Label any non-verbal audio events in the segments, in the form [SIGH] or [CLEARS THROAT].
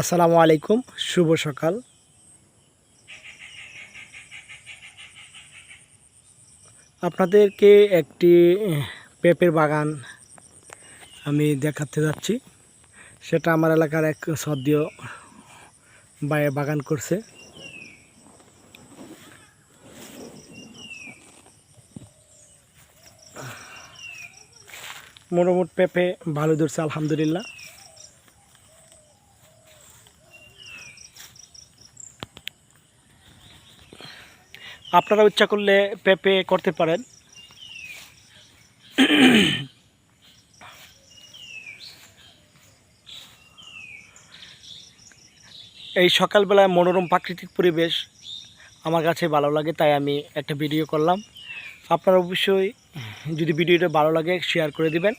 আসসালামু আলাইকুম, শুভ সকাল। আপনাদেরকে একটি পেঁপের বাগান আমি দেখাতে যাচ্ছি। সেটা আমার এলাকার এক সদ্য বায়ে বাগান করছে। মোটামুটি পেঁপে ভালো ধরছে, আলহামদুলিল্লাহ। আপনারা ইচ্ছা করলে পেঁপে করতে পারেন। এই সকালবেলায় মনোরম প্রাকৃতিক পরিবেশ আমার কাছে ভালো লাগে, তাই আমি একটা ভিডিও করলাম। আপনারা অবশ্যই যদি ভিডিওটা ভালো লাগে শেয়ার করে দিবেন।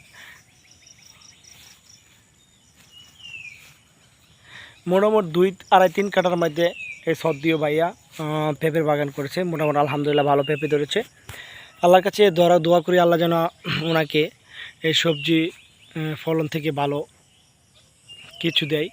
মোটামুটি দুই আড়াই তিন কাটার মধ্যে এই সদ্দিও ভাইয়া পেঁপের বাগান করেছে। মোটামুটি আলহামদুলিল্লাহ ভালো পেঁপে ধরেছে। আল্লাহর কাছে দোয়া দোয়া করি, আল্লাহ যেন ওনাকে এই সবজি ফলন থেকে ভালো কিছু দেয়।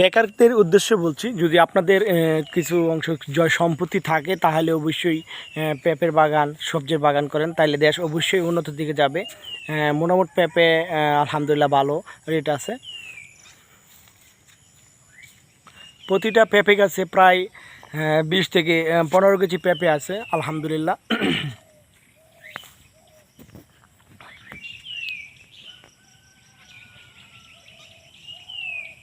বেকারদের উদ্দেশ্যে বলছি, যদি আপনাদের কিছু অংশ জয় সম্পত্তি থাকে, তাহলে অবশ্যই পেঁপের বাগান, সবজির বাগান করেন তাহলে দেশ অবশ্যই উন্নত দিকে যাবে। মোটামুটি পেঁপে আলহামদুলিল্লাহ ভালো রেট আছে। প্রতিটা পেঁপে গাছে প্রায় বিশ থেকে পনেরো কেজি পেঁপে আছে, আলহামদুলিল্লাহ।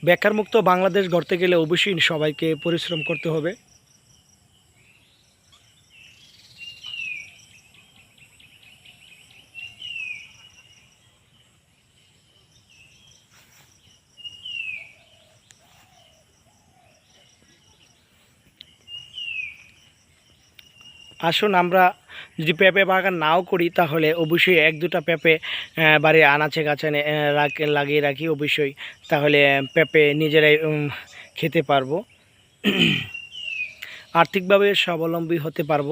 বেকার মুক্ত বাংলাদেশ গড়তে গেলে অবশ্যই সবাইকে পরিশ্রম করতে হবে। আসুন আমরা যদি পেঁপে বাগান নাও করি তাহলে অবশ্যই এক দুটা পেঁপে বাড়ির আনাচে গাছে লাগিয়ে রাখি অবশ্যই। তাহলে পেঁপে নিজেরাই খেতে পারব। [CLEARS THROAT] আর্থিকভাবে স্বাবলম্বী হতে পারব।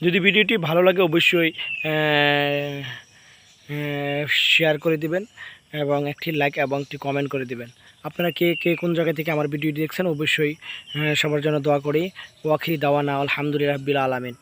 যদি ভিডিওটি ভালো লাগে অবশ্যই শেয়ার করে দিবেন এবং একটি লাইক এবং একটি কমেন্ট করে দিবেন। আপনারা কে কে কোন জায়গা থেকে আমার ভিডিও দেখছেন, অবশ্যই সবার জন্য দোয়া করি। ওয়াখিরি দাওয়ানা, আলহামদুলিল্লাহ বিল আলামিন।